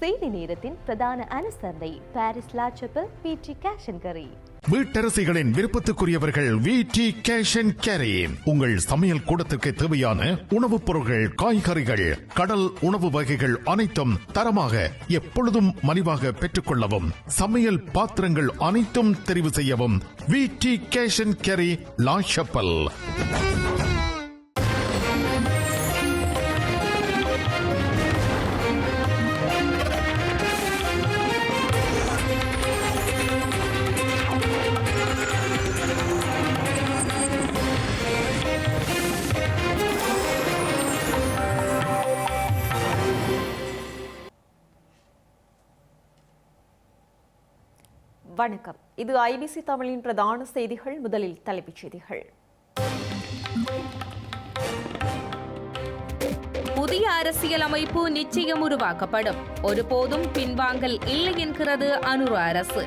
செய்தி நேரத்தின் பிரதான அனுசரணை பாரிஸ் லாச்சப்பல் பிடி கேஷன் கரி வீட்டரசிகளின் விருப்பத்துக்குரியவர்கள் V. T. Cash and carry உங்கள் சமையல் கூடத்திற்கு தேவையான உணவுப் பொருட்கள் காய்கறிகள் கடல் உணவு வகைகள் அனைத்தும் தரமாக எப்பொழுதும் மலிவாக பெற்றுக்கொள்ளவும் சமையல் பாத்திரங்கள் அனைத்தும் தெரிவு செய்யவும் V. T. Cash and carry La Chapelle வணக்கம். இது ஐபிசி தமிழின் பிரதான செய்திகள். முதலில் தலைப்புச் செய்திகள். புதிய அரசியல் அமைப்பு நிச்சயம் உருவாக்கப்படும். ஒருபோதும் பின்வாங்கல் இல்லை என்கிறது அனுர அரசு.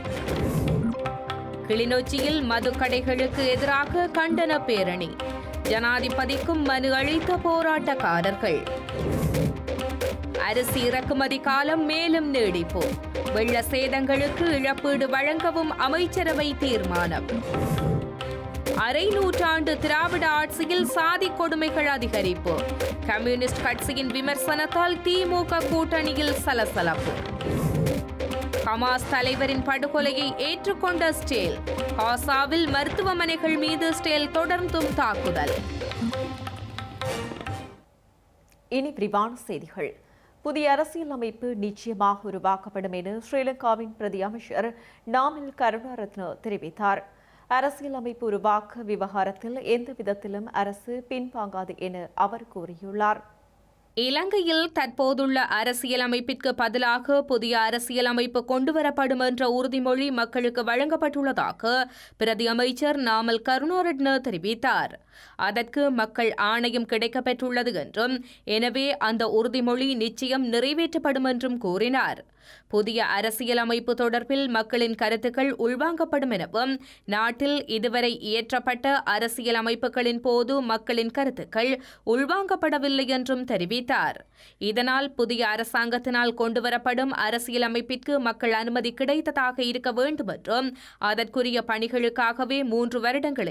கிளிநொச்சியில் மதுக்கடைகளுக்கு எதிராக கண்டன பேரணி. ஜனாதிபதிக்கும் மனு அளித்த போராட்டக்காரர்கள். அரிசி இறக்குமதி காலம் மேலும் நீடிப்போம். வெள்ள சேதங்களுக்கு இழப்பீடு வழங்கவும் அமைச்சரவை தீர்மானம். அரை நூற்றாண்டு திராவிட ஆட்சியில் சாதி கொடுமைகள் அதிகரிப்பு. கம்யூனிஸ்ட் கட்சியின் விமர்சனத்தால் திமுக கூட்டணியில் சலசலப்பு. ஹமாஸ் தலைவரின் படுகொலையை ஏற்றுக்கொண்ட ஸ்டேல் காசாவில் மருத்துவமனைகள் மீது ஸ்டேல் தொடர்ந்தும் தாக்குதல். இனி விரிவான செய்திகள். புதிய அரசியல் அமைப்பு நிச்சயமாக உருவாக்கப்படும் என ஸ்ரீலங்காவின் பிரதி அமைச்சர் நாமில் கருணாரத்ன தெரிவித்தார். அரசியல் அமைப்பு உருவாக்க விவகாரத்தில் எந்த விதத்திலும் அரசு பின்வாங்காது என அவர் கூறியுள்ளார். இலங்கையில் தற்போதுள்ள அரசியலமைப்பிற்கு பதிலாக புதிய அரசியலமைப்பு கொண்டுவரப்படும் என்ற உறுதிமொழி மக்களுக்கு வழங்கப்பட்டுள்ளதாக பிரதி அமைச்சர் நாமல் கருணாரட்ன தெரிவித்தார். அதற்கு மக்கள் ஆணையம் கிடைக்கப்பெற்றுள்ளது என்றும் எனவே அந்த உறுதிமொழி நிச்சயம் நிறைவேற்றப்படும் என்றும் கூறினார். புதிய அரசியலமைப்பு தொடர்பில் மக்களின் கருத்துக்கள் உள்வாங்கப்படும் எனவும் நாட்டில் இதுவரை இயற்றப்பட்ட அரசியலமைப்புகளின் போது மக்களின் கருத்துக்கள் உள்வாங்கப்படவில்லை என்றும் தெரிவித்தார். இதனால் புதிய அரசாங்கத்தினால் கொண்டுவரப்படும் அரசியலமைப்பிற்கு மக்கள் அனுமதி கிடைத்ததாக இருக்க வேண்டும் என்றும் அதற்குரிய பணிகளுக்காகவே மூன்று வருடங்களில்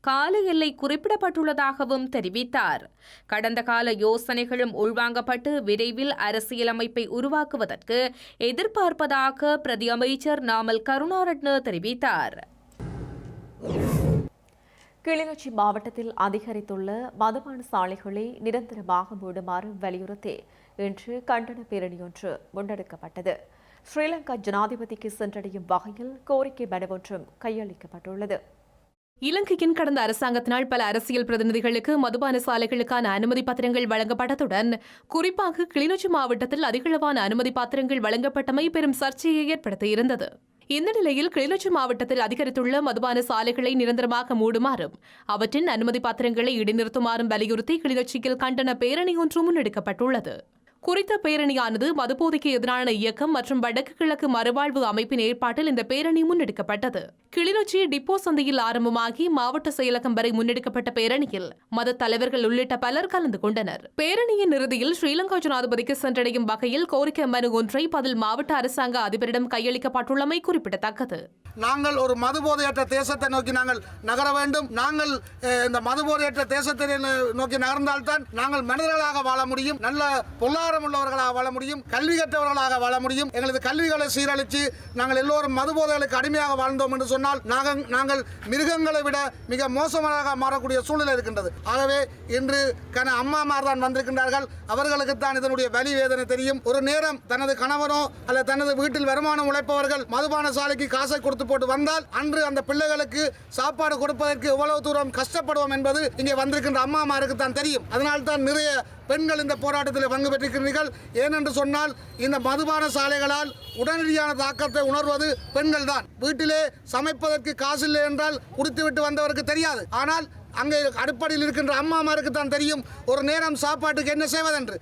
கால எல்லை குறிப்பிடப்பட்டுள்ளதாகவும் தெரிவித்தார். கடந்த கால யோசனைகளும் உள்வாங்கப்பட்டு விரைவில் அரசியலமைப்பை உருவாக்குவதற்கு எதிர்பார்ப்பதாக பிரதி அமைச்சர் நாமல் கருணாரட்ன தெரிவித்தார். கிளிநொச்சி மாவட்டத்தில் அதிகரித்துள்ள மதுபான சாலைகளை நிரந்தரமாக மூடுமாறு வலியுறுத்தி இன்று கண்டன பேரணியொன்று முன்னெடுக்கப்பட்டது. ஸ்ரீலங்கா ஜனாதிபதிக்கு சென்றடையும் வகையில் கோரிக்கை மனு ஒன்றும் கையளிக்கப்பட்டுள்ளது. இலங்கையின் கடந்த அரசாங்கத்தினால் பல அரசியல் பிரதிநிதிகளுக்கு மதுபான சாலைகளுக்கான அனுமதி பத்திரங்கள் வழங்கப்பட்டதுடன் குறிப்பாக கிளிநொச்சி மாவட்டத்தில் அதிகளவான அனுமதி பத்திரங்கள் வழங்கப்பட்டமை பெரும் சர்ச்சையை ஏற்படுத்தியிருந்தது. இந்த நிலையில் கிளிநொச்சி மாவட்டத்தில் அதிகரித்துள்ள மதுபான சாலைகளை நிரந்தரமாக மூடுமாறும் அவற்றின் அனுமதி பத்திரங்களை இடைநிறுத்துமாறும் வலியுறுத்தி கிளிநொச்சியில் கண்டன பேரணி ஒன்று முன்னெடுக்கப்பட்டுள்ளது. குறித்த பேரணியானது மதுபோதைக்கு எதிரான இயக்கம் மற்றும் வடக்கு கிழக்கு மறுவாழ்வு அமைப்பின் ஏற்பாட்டில் இந்த பேரணி முன்னெடுக்கப்பட்டது. கிளிநொச்சி டிப்போ சந்தையில் ஆரம்பமாகி மாவட்ட செயலகம் வரை முன்னெடுக்கப்பட்ட பேரணியில் மத தலைவர்கள் உள்ளிட்ட பலர் கலந்து கொண்டனர். பேரணியின் இறுதியில் ஸ்ரீலங்கா ஜனாதிபதிக்கு சென்றடையும் வகையில் கோரிக்கை மனு ஒன்றை பதில் மாவட்ட அரசாங்க அதிபரிடம் கையளிக்கப்பட்டுள்ளமை குறிப்பிடத்தக்கது. நாங்கள் ஒரு மதுபோதையற்ற தேசத்தை நோக்கி நாங்கள் நகர வேண்டும். நாங்கள் இந்த மதுபோதையற்ற தேசத்தை நோக்கி நகர்ந்தால்தான் நாங்கள் மனிதர்களாக வாழ முடியும். நல்ல அதிகாரம் உள்ளவர்களாக வாழ முடியும் கல்வி கற்றவர்களாக வாழ முடியும். எங்களது கல்விகளை சீரழித்து நாங்கள் எல்லோரும் மதுபோதைகளுக்கு அடிமையாக வாழ்ந்தோம் என்று சொன்னால் நாங்கள் நாங்கள் மிருகங்களை விட மிக மோசமாக மாறக்கூடிய சூழ்நிலை இருக்கின்றது. ஆகவே இன்று கன அம்மாமார் தான் வந்திருக்கின்றார்கள். அவர்களுக்கு தான் இதனுடைய வலி வேதனை தெரியும். ஒரு நேரம் தனது கணவனோ அல்லது தனது வீட்டில் வருமானம் உழைப்பவர்கள் மதுபான சாலைக்கு காசை கொடுத்து போட்டு வந்தால் அன்று அந்த பிள்ளைகளுக்கு சாப்பாடு கொடுப்பதற்கு எவ்வளவு தூரம் கஷ்டப்படுவோம் என்பது இங்கே வந்திருக்கின்ற அம்மாமாருக்கு தான் தெரியும். அதனால் தான் நிறைய பெண்கள் இந்த போராட்டத்தில் பங்கு பெற்றிருக்கிறீர்கள் ஏனென்று சொன்னால் இந்த மதுபான சாலைகளால் உடனடியான தாக்கத்தை உணர்வது பெண்கள் தான் வீட்டிலே சமைப்பதற்கு காசு இல்லை என்றால் குடித்துவிட்டு வந்தவருக்கு தெரியாது. ஆனால் அங்கே அடிப்படையில் இருக்கின்ற அம்மாமாருக்கு தான் தெரியும் ஒரு நேரம் சாப்பாட்டுக்கு என்ன செய்வதென்று.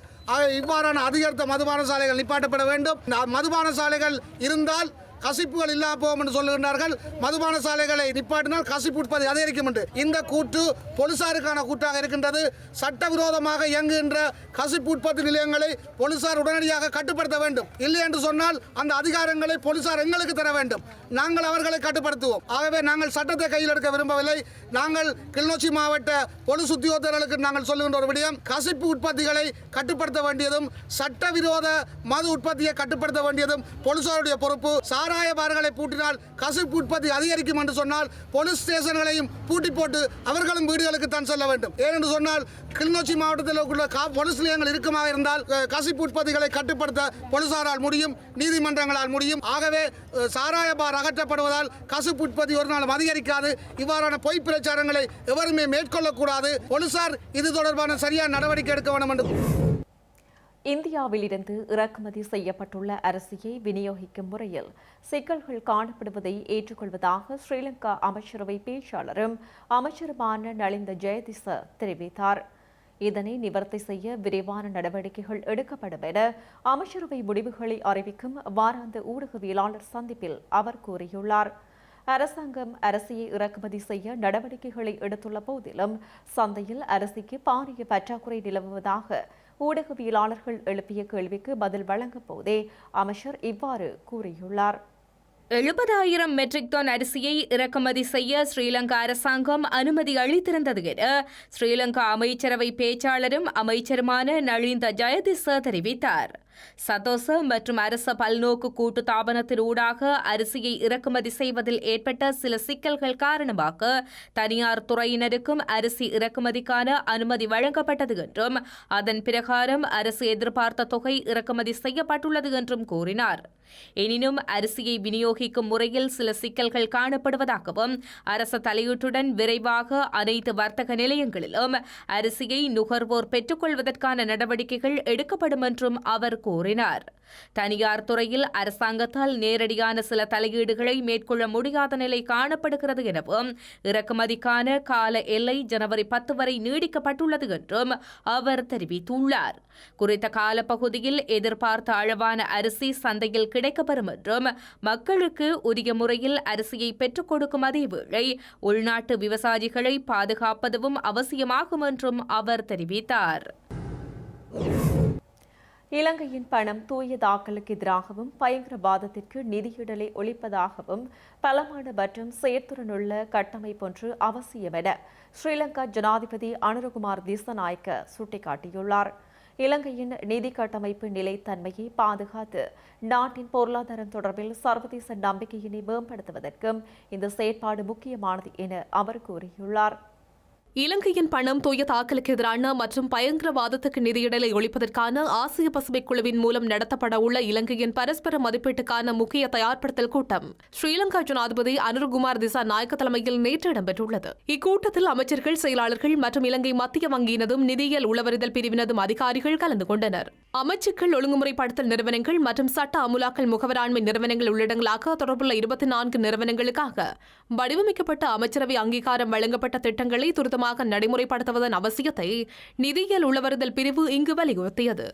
இவ்வாறான அதிகரித்த மதுபான சாலைகள் நிப்பாட்டப்பட வேண்டும். மதுபான சாலைகள் இருந்தால் கசிப்புகள் இல்லாம போகும் என்று சொல்லுகின்றார்கள். மதுபான சாலைகளை நிப்பாட்டினால் கசிப்பு உற்பத்தி அதிகரிக்கும் என்று. இந்த கூற்று போலீசாருக்கான கூட்டாக இருக்கின்றது. சட்டவிரோதமாக இயங்குகின்ற கசிப்பு உற்பத்தி நிலையங்களை போலீசார் உடனடியாக கட்டுப்படுத்த வேண்டும். இல்லை என்று சொன்னால் அந்த அதிகாரங்களை போலீசார் எங்களுக்கு தர வேண்டும். நாங்கள் அவர்களை கட்டுப்படுத்துவோம். ஆகவே நாங்கள் சட்டத்தை கையில் எடுக்க விரும்பவில்லை. நாங்கள் கிளிநொச்சி மாவட்ட பொலிஸ் உத்தியோகத்தர்களுக்கு நாங்கள் சொல்லுகின்ற ஒரு விடயம். கசிப்பு உற்பத்திகளை கட்டுப்படுத்த வேண்டியதும் சட்டவிரோத மது உற்பத்தியை கட்டுப்படுத்த வேண்டியதும் போலீசாருடைய பொறுப்பு. சாராய பார்களை பூட்டினால் கசிப்பு உற்பத்தி அதிகரிக்கும் என்று சொன்னால் போலீஸ் ஸ்டேஷன்களையும் பூட்டி போட்டு அவர்களும் வீடுகளுக்கு தான் செல்ல வேண்டும். ஏனென்று சொன்னால் கிளிநொச்சி மாவட்டத்தில் உள்ள கா போலீஸ் நிலையங்கள் இருக்குமாக இருந்தால் கசிப்பு உற்பத்திகளை கட்டுப்படுத்த போலீசாரால் முடியும் நீதிமன்றங்களால் முடியும். ஆகவே சாராய பார் அகற்றப்படுவதால் கசிப்பு உற்பத்தி ஒரு நாளும் அதிகரிக்காது. இவ்வாறான பொய் பிரச்சாரங்களை எவருமே மேற்கொள்ளக்கூடாது. போலீசார் இது தொடர்பான சரியான நடவடிக்கை எடுக்க வேண்டும் என்று இந்தியாவிலிருந்து இறக்குமதி செய்யப்பட்டுள்ள அரிசியை விநியோகிக்கும் முறையில் சிக்கல்கள் காணப்படுவதை ஏற்றுக்கொள்வதாக ஸ்ரீலங்கா அமைச்சரவை பேச்சாளரும் அமைச்சருமான நலிந்த ஜெயதிச தெரிவித்தார். இதனை நிவர்த்தி செய்ய விரிவான நடவடிக்கைகள் எடுக்கப்படும் என அமைச்சரவை முடிவுகளை அறிவிக்கும் வாராந்த ஊடகவியலாளர் சந்திப்பில் அவர் கூறியுள்ளார். அரசாங்கம் அரிசியை இறக்குமதி செய்ய நடவடிக்கைகளை எடுத்துள்ள போதிலும் சந்தையில் அரிசிக்கு பாரிய பற்றாக்குறை நிலவுவதாக ஊடகவியலாளர்கள் எழுப்பிய கேள்விக்கு பதில் வழங்கும் போதே அமைச்சர் இவ்வாறு கூறியுள்ளார். எழுபதாயிரம் மெட்ரிக் டன் அரிசியை இறக்குமதி செய்ய ஸ்ரீலங்கா அரசாங்கம் அனுமதி அளித்திருந்தது என ஸ்ரீலங்கா அமைச்சரவை பேச்சாளரும் அமைச்சருமான நளிந்த ஜெயதிச தெரிவித்தார். சதோச மற்றும் அரச பல்நோக்கு கூட்டு தாபனத்தின் ஊடாக அரிசியை இறக்குமதி செய்வதில் ஏற்பட்ட சில சிக்கல்கள் காரணமாக தனியார் துறையினருக்கும் அரிசி இறக்குமதிக்கான அனுமதி வழங்கப்பட்டது என்றும் அதன் பிரகாரம் அரசு எதிர்பார்த்த தொகை இறக்குமதி செய்யப்பட்டுள்ளது என்றும் கூறினார். எனினும் அரிசியை விநியோகிக்கும் முறையில் சில சிக்கல்கள் காணப்படுவதாகவும் அரச தலையீட்டுடன் விரைவாக அனைத்து வர்த்தக நிலையங்களிலும் அரிசியை நுகர்வோர் பெற்றுக்கொள்வதற்கான நடவடிக்கைகள் எடுக்கப்படும் என்றும் அவர் கூறினார். தனியார் துறையில் அரசாங்கத்தால் நேரடியான சில தலையீடுகளை மேற்கொள்ள முடியாத நிலை காணப்படுகிறது எனவும் இறக்குமதிக்கான கால எல்லை ஜனவரி பத்து வரை நீடிக்கப்பட்டுள்ளது என்றும் அவர் தெரிவித்துள்ளார். குறித்த காலப்பகுதியில் எதிர்பார்த்த அளவான அரிசி சந்தையில் கிடைக்கப்பெறும் என்றும் மக்களுக்கு உரிய முறையில் அரிசியை பெற்றுக் கொடுக்கும் அதேவேளை உள்நாட்டு விவசாயிகளை பாதுகாப்பதும் அவசியமாகும் என்றும் அவர் தெரிவித்தார். இலங்கையின் பணம் தூய தாக்கலுக்கு எதிராகவும் பயங்கரவாதத்திற்கு நிதியிடலை ஒழிப்பதாகவும் பலமான மற்றும் செயற்திறனுள்ள கட்டமைப்பொன்று அவசியம் என ஸ்ரீலங்கா ஜனாதிபதி அனுரகுமார் திசநாயக்க சுட்டிக்காட்டியுள்ளார். இலங்கையின் நிதி கட்டமைப்பு நிலைத்தன்மையை பாதுகாத்து நாட்டின் பொருளாதாரம் தொடர்பில் சர்வதேச நம்பிக்கையினை மேம்படுத்துவதற்கும் இந்த செயற்பாடு முக்கியமானது என அவர் கூறியுள்ளார். இலங்கையின் பணம் தூய தாக்கலுக்கு எதிரான மற்றும் பயங்கரவாதத்துக்கு நிதியிடலை ஒழிப்பதற்கான ஆசிய பசிபிக் குழுவின் மூலம் நடத்தப்பட உள்ள இலங்கையின் பரஸ்பர மதிப்பீட்டுக்கான முக்கிய தயார்படுத்தல் கூட்டம். ஸ்ரீலங்கா ஜனாதிபதி அனுர்குமார் திசா நாயக்க தலைமையில் நேற்று இடம்பெற்றுள்ளது. இக்கூட்டத்தில் அமைச்சர்கள் செயலாளர்கள் மற்றும் இலங்கை மத்திய வங்கியினதும் நிதியியல் உளவறிதல் பிரிவினதும் அதிகாரிகள் கலந்து கொண்டனர். அமைச்சுக்கள் ஒழுங்குமுறைப்படுத்தல் நிறுவனங்கள் மற்றும் சட்ட அமுலாக்கல் முகவராண்மை நிறுவனங்கள் உள்ளிடங்களாக தொடர்புள்ள இருபத்தி நான்கு நிறுவனங்களுக்காக வடிவமைக்கப்பட்ட அமைச்சரவை அங்கீகாரம் வழங்கப்பட்ட திட்டங்களை துரிதமாக நடைமுறைப்படுத்துவதன் அவசியத்தை நிதியியல் உள்ளவருதல் பிரிவு இங்கு வலியுறுத்தியது.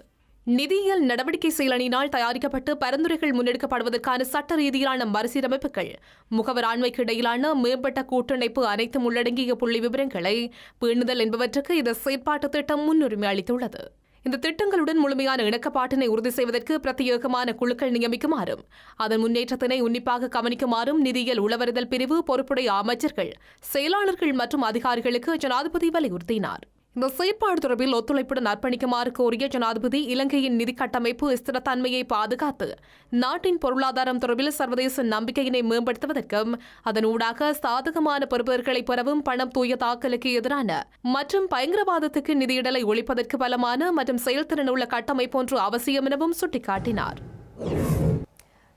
நிதியியல் நடவடிக்கை செயலணியினால் தயாரிக்கப்பட்டு பரிந்துரைகள் முன்னெடுக்கப்படுவதற்கான சட்ட ரீதியிலான மறுசீரமைப்புகள் முகவராண்மைக்கு இடையிலான மேம்பட்ட கூட்டிணைப்பு அனைத்தும் உள்ளடங்கிய புள்ளி விவரங்களை பேணுதல் என்பவற்றுக்கு இந்த செயற்பாட்டு திட்டம் முன்னுரிமை அளித்துள்ளது. இந்த திட்டங்களுடன் முழுமையான இணக்கப்பாட்டினை உறுதி செய்வதற்கு பிரத்யேகமான குழுக்கள் நியமிக்குமாறும் அதன் முன்னேற்றத்தினை உன்னிப்பாக கவனிக்குமாறும் நிதியியல் உளவறிதல் பிரிவு பொறுப்புடைய அமைச்சர்கள் செயலாளர்கள் மற்றும் அதிகாரிகளுக்கு ஜனாதிபதி வலியுறுத்தினார். இந்த செயற்பாடு தொடர்பில் ஒத்துழைப்புடன் அர்ப்பணிக்குமாறு கோரிய ஜனாதிபதி இலங்கையின் நிதி கட்டமைப்பு ஸ்திரத்தன்மையை பாதுகாத்து நாட்டின் பொருளாதாரம் தொடர்பில் சர்வதேச நம்பிக்கையினை மேம்படுத்துவதற்கும் அதன் ஊடாக சாதகமான பெறுபவர்களை பெறவும் பணம் தூய தாக்கலுக்கு எதிரான மற்றும் பயங்கரவாதத்துக்கு நிதியிடலை ஒழிப்பதற்கு பலமான மற்றும் செயல்திறன் உள்ள கட்டமைப்பு ஒன்று அவசியம் எனவும் சுட்டிக்காட்டினார்.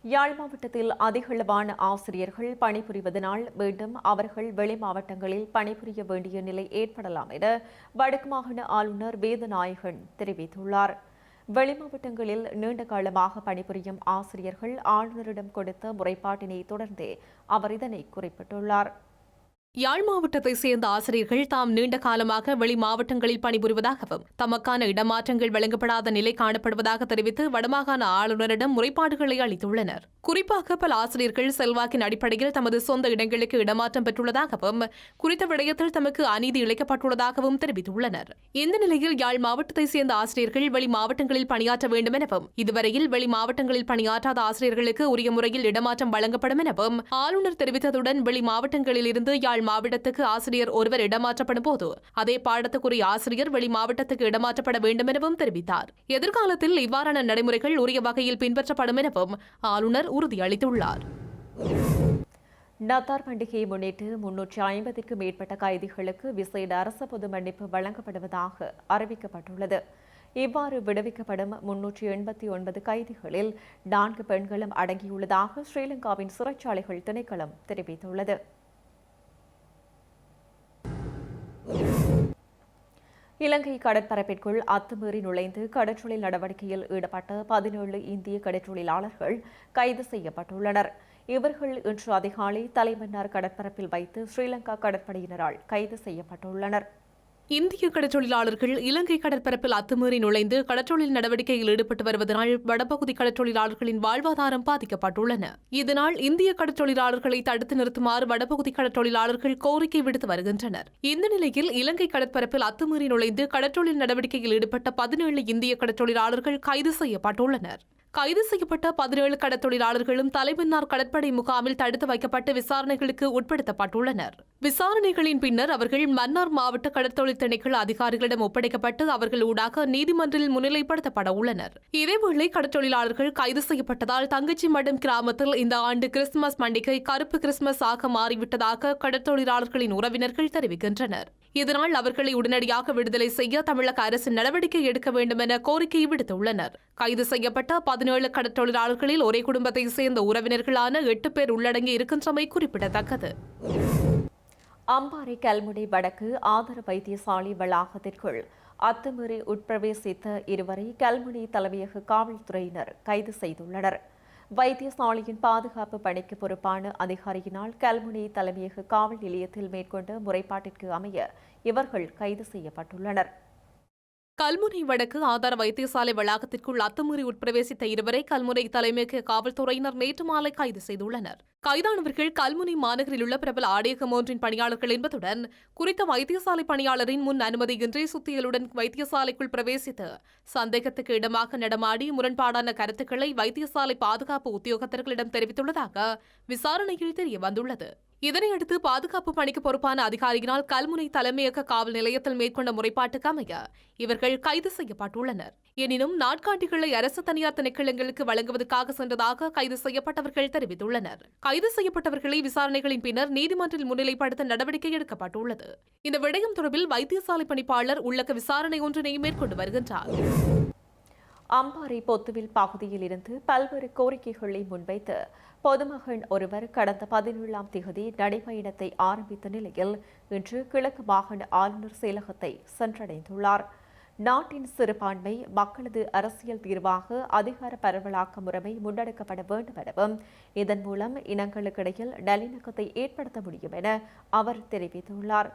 யாழ் மாவட்டத்தில் அதிகளவான ஆசிரியர்கள் பணிபுரிவதனால் மீண்டும் அவர்கள் வெளி மாவட்டங்களில் பணிபுரிய வேண்டிய நிலை ஏற்படலாம் என வடக்கு மாகாண ஆளுநர் வேதநாயகன் தெரிவித்துள்ளார். வெளி மாவட்டங்களில் நீண்ட காலமாக பணிபுரியும் ஆசிரியர்கள் ஆளுநரிடம் கொடுத்த முறைப்பாட்டினை தொடர்ந்தே அவர் இதனை குறிப்பிட்டுள்ளார். யாழ் மாவட்டத்தை சேர்ந்த ஆசிரியர்கள் தாம் நீண்ட காலமாக வெளி மாவட்டங்களில் பணிபுரிவதாகவும் தமக்கான இடமாற்றங்கள் வழங்கப்படாத நிலை காணப்படுவதாக தெரிவித்து வடமாகாண ஆளுநரிடம் முறைப்பாடுகளை அளித்துள்ளனர். குறிப்பாக பல ஆசிரியர்கள் செல்வாக்கின் அடிப்படையில் தமது சொந்த இடங்களுக்கு இடமாற்றம் பெற்றுள்ளதாகவும் குறித்த விடயத்தில் தமக்கு அநீதி இழைக்கப்பட்டுள்ளதாகவும் தெரிவித்துள்ளனர். இந்த நிலையில் யாழ் மாவட்டத்தை சேர்ந்த ஆசிரியர்கள் வெளி மாவட்டங்களில் பணியாற்ற வேண்டும் எனவும் இதுவரையில் வெளி மாவட்டங்களில் பணியாற்றாத ஆசிரியர்களுக்கு உரிய முறையில் இடமாற்றம் வழங்கப்படும் எனவும் ஆளுநர் தெரிவித்ததுடன் வெளி மாவட்டங்களில் இருந்து யாழ் மாவட்டத்துக்கு ஆசிரியர் ஒருவர் இடமாற்றப்படும் போது அதே பாடத்துக்குரிய ஆசிரியர் வெளி மாவட்டத்துக்கு இடமாற்றப்பட வேண்டும் எனவும் தெரிவித்தார். எதிர்காலத்தில் இவ்வாறான நடைமுறைகள் உரிய வகையில் பின்பற்றப்படும் எனவும் ஆளுநர் உறுதியளித்துள்ளார். நத்தார் பண்டிகையை முன்னிட்டு முன்னூற்றி ஐம்பதுக்கும் மேற்பட்ட கைதிகளுக்கு விசேட அரச பொது மன்னிப்பு வழங்கப்படுவதாக அறிவிக்கப்பட்டுள்ளது. இவ்வாறு விடுவிக்கப்படும் முன்னூற்றி எண்பத்தி ஒன்பது கைதிகளில் நான்கு பெண்களும் அடங்கியுள்ளதாக ஸ்ரீலங்காவின் சிறைச்சாலைகள் திணைக்களம் தெரிவித்துள்ளது. இலங்கை கடற்பரப்பிற்குள் அத்துமீறி நுழைந்து கடற்றொழில் நடவடிக்கையில் ஈடுபட்ட பதினேழு இந்திய கடற்றொழிலாளர்கள் கைது செய்யப்பட்டுள்ளனர். இவர்கள் இன்று அதிகாலை தலைமன்னார் கடற்பரப்பில் வைத்து ஸ்ரீலங்கா கடற்படையினரால் கைது செய்யப்பட்டுள்ளனர். இந்திய கடற்றொழிலாளர்கள் இலங்கை கடற்பரப்பில் அத்துமீறி நுழைந்து கடற்றொழில் நடவடிக்கையில் ஈடுபட்டு வருவதனால் வடபகுதி கடற்றொழிலாளர்களின் வாழ்வாதாரம் பாதிக்கப்பட்டுள்ளன. இதனால் இந்திய கடற்றொழிலாளர்களை தடுத்து நிறுத்துமாறு வடபகுதி கடற்றொழிலாளர்கள் கோரிக்கை விடுத்து வருகின்றனர். இந்த நிலையில் இலங்கை கடற்பரப்பில் அத்துமீறி நுழைந்து கடற்றொழில் நடவடிக்கையில் ஈடுபட்ட பதினேழு இந்திய கடற்றொழிலாளர்கள் கைது செய்யப்பட்டுள்ளனர். கைது செய்யப்பட்ட பதினேழு கடற்தொழிலாளர்களும் தலைமன்னார் கடற்படை முகாமில் தடுத்து வைக்கப்பட்டு விசாரணைகளுக்கு உட்படுத்தப்பட்டுள்ளனர். விசாரணைகளின் பின்னர் அவர்கள் மன்னார் மாவட்ட கடற்தொழில் திணைக்கள அதிகாரிகளிடம் ஒப்படைக்கப்பட்டு அவர்கள் ஊடாக நீதிமன்றில் முன்னிலைப்படுத்தப்பட உள்ளனர். இதேவேளை கடற்தொழிலாளர்கள் கைது செய்யப்பட்டதால் தங்கச்சி மடம் கிராமத்தில் இந்த ஆண்டு கிறிஸ்துமஸ் பண்டிகை கருப்பு கிறிஸ்துமஸ் ஆக மாறிவிட்டதாக கடற்தொழிலாளர்களின் உறவினர்கள் தெரிவிக்கின்றனர். இதனால் அவர்களை உடனடியாக விடுதலை செய்ய தமிழக அரசு நடவடிக்கை எடுக்க வேண்டும் என கோரிக்கை விடுத்துள்ளனர். கைது செய்யப்பட்ட பதினேழு கடற்தொழிலாளர்களில் ஒரே குடும்பத்தை சேர்ந்த உறவினர்களான எட்டு பேர் உள்ளடங்கி இருக்கின்றமை குறிப்பிடத்தக்கது. அம்பாறை கல்முனை வடக்கு ஆதார வைத்தியசாலை வளாகத்திற்குள் அத்துமீறி உட்பிரவேசித்த இருவரை கல்முனை தலைமையக காவல்துறையினர் கைது செய்துள்ளனர். வைத்தியசாலையின் பாதுகாப்பு பணிக்கு பொறுப்பான அதிகாரியினால் கல்முனை தலைமையக காவல் நிலையத்தில் மேற்கொண்ட முறைப்பாட்டிற்கு அமைய இவர்கள் கைது செய்யப்பட்டுள்ளனர். கல்முனை வடக்கு ஆதார வைத்தியசாலை வளாகத்திற்குள் அத்துமீறி உட்பிரவேசித்த இருவரை கல்முனை தலைமைக்கு காவல்துறையினர் நேற்று மாலை கைது செய்துள்ளனர். கைதானவர்கள் கல்முனை மாநகரில் உள்ள பிரபல ஆடையகம் ஒன்றின் பணியாளர்கள் என்பதுடன் குறித்த வைத்தியசாலை பணியாளரின் முன் அனுமதியின்றி சுத்தியலுடன் வைத்தியசாலைக்குள் பிரவேசித்து சந்தேகத்துக்கு இடமாக நடமாடி முரண்பாடான கருத்துக்களை வைத்தியசாலை பாதுகாப்பு உத்தியோகத்தர்களிடம் தெரிவித்துள்ளதாக விசாரணையில் தெரியவந்துள்ளது. இதனையடுத்து பாதுகாப்பு பணிக்கு பொறுப்பான அதிகாரியினால் கல்முனை தலைமையக காவல் நிலையத்தில் மேற்கொண்ட முறைப்பாட்டுக்கு அமைய இவர்கள் கைது செய்யப்பட்டுள்ளனர். எனினும் நாட்காட்டிகளை அரசு தனியார் திணைக்களங்களுக்கு வழங்குவதற்காக சென்றதாக கைது செய்யப்பட்டவர்கள் தெரிவித்துள்ளனர். கைது செய்யப்பட்டவர்களை விசாரணைகளின் பின்னர் நீதிமன்றில் முன்னிலைப்படுத்த நடவடிக்கை எடுக்கப்பட்டுள்ளது. இந்த விடயம் தொடர்பில் வைத்தியசாலை பணிப்பாளர் உள்ளக விசாரணை ஒன்றினை மேற்கொண்டு வருகின்றார். அம்பாறை பொத்துவில் பகுதியில் இருந்து பல்வேறு கோரிக்கைகளை முன்வைத்து பொதுமகன் ஒருவர் கடந்த பதினேழாம் தேதி நடைபயணத்தை ஆரம்பித்த நிலையில் இன்று கிழக்கு மாகாண ஆளுநர் செயலகத்தை சென்றடைந்துள்ளார். நாட்டின் சிறுபான்மை மக்களது அரசியல் தீர்வாக அதிகார பரவலாக்க முறைமை முன்னெடுக்கப்பட வேண்டும் எனவும் இதன் மூலம் இனங்களுக்கிடையில் நல்லிணக்கத்தை ஏற்படுத்த முடியும் என அவர் தெரிவித்துள்ளார்.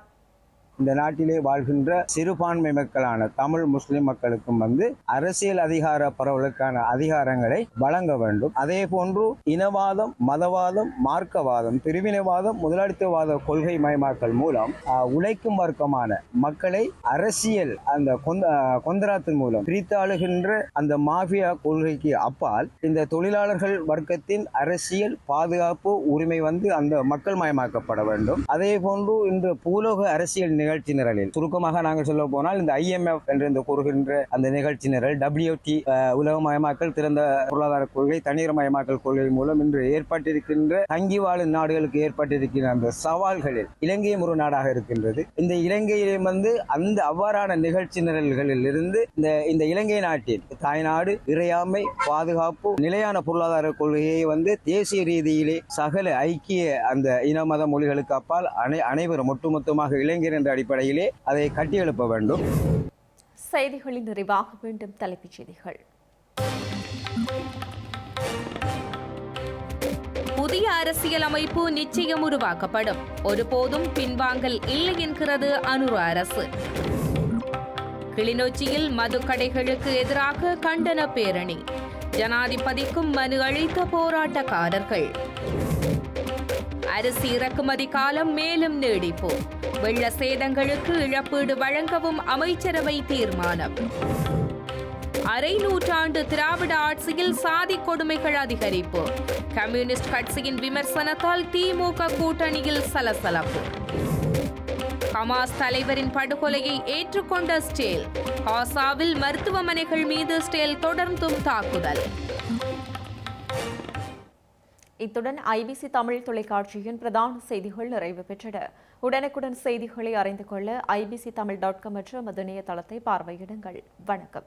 இந்த நாட்டிலே வாழ்கின்ற சிறுபான்மை மக்களான தமிழ் முஸ்லிம் மக்களுக்கும் வந்து அரசியல் அதிகார பரவலுக்கான அதிகாரங்களை வழங்க வேண்டும். அதே போன்று இனவாதம் மதவாதம் மார்க்கவாதம் பிரிவினைவாதம் முதலாளித்துவவாத கொள்கை மயமாக்கல் மூலம் உழைக்கும் வர்க்கமான மக்களை அரசியல் அந்த கொந்த கொந்தராத்தின் மூலம் பிரித்தாளுகின்ற அந்த மாஃபியா கொள்கைக்கு அப்பால் இந்த தொழிலாளர்கள் வர்க்கத்தின் அரசியல் பாதுகாப்பு உரிமை வந்து அந்த மக்கள் மயமாக்கப்பட வேண்டும். அதே போன்று இன்று பூலோக அரசியல் நிகழ்ச்சி நிரலில் சுருக்கமாக நாங்கள் சொல்ல போனால் இந்த ஐஎம்எஃப் என்று இந்த கூறுகின்ற அந்த நிகழ்ச்சி நிரல் டபிள்யூடி உலகமயமாக்கல் திறந்த பொருளாதார கொள்கை தண்ணீர்மயமாக்கல் கொள்கை மூலம் இன்று ஏற்பட்டிருக்கின்ற தங்கி வாழும் நாடுகளுக்கு ஏற்பட்டிருக்கின்ற அந்த சவால்களில் இலங்கையும் ஒரு நாடாக இருக்கின்றது. இந்த இலங்கையிலும் வந்து அந்த அவ்வாறான நிகழ்ச்சி நிரல்களில் இருந்து இந்த இந்த இலங்கை நாட்டின் தாய்நாடு இறையாமை பாதுகாப்பு நிலையான பொருளாதார கொள்கையை வந்து தேசிய ரீதியிலே சகல ஐக்கிய அந்த இன மத மொழிகளுக்கு அப்பால் அனை அனைவரும் ஒட்டுமொத்தமாக இளைஞர் என்ற அடிப்படையிலே அதை கட்டியெழுப்ப வேண்டும். செய்திகளின் நிறைவாக மீண்டும் தலைப்புச் செய்திகள். புதிய அரசியல் அமைப்பு நிச்சயம் உருவாக்கப்படும். ஒருபோதும் பின்வாங்கல் இல்லை என்கிறது அனுர அரசு. கிளிநொச்சியில் மதுக்கடைகளுக்கு எதிராக கண்டன பேரணி. ஜனாதிபதிக்கும் மனு அளித்த போராட்டக்காரர்கள். அரிசி இறக்குமதி காலம் மேலும் நீடிப்பு. வெள்ள சேதங்களுக்கு இழப்பீடு வழங்கவும் அமைச்சரவை தீர்மானம். அரை நூற்றாண்டு திராவிட ஆட்சியில் சாதி கொடுமைகள் அதிகரிப்பு. கம்யூனிஸ்ட் கட்சியின் விமர்சனத்தால் திமுக கூட்டணியில் சலசலப்பு. ஹமாஸ் தலைவரின் படுகொலையை ஏற்றுக்கொண்ட ஸ்டேல் காசாவில் மருத்துவமனைகள் மீது ஸ்டேல் தொடர்ந்தும் தாக்குதல். இத்துடன் ஐபிசி தமிழ் தொலைக்காட்சியின் பிரதான செய்திகள் நிறைவு பெற்றன. உடனுக்குடன் செய்திகளை அறிந்து கொள்ள ஐபிசி தமிழ் டாட் காம் என்ற மது தளத்தை பார்வையிடுங்கள். வணக்கம்.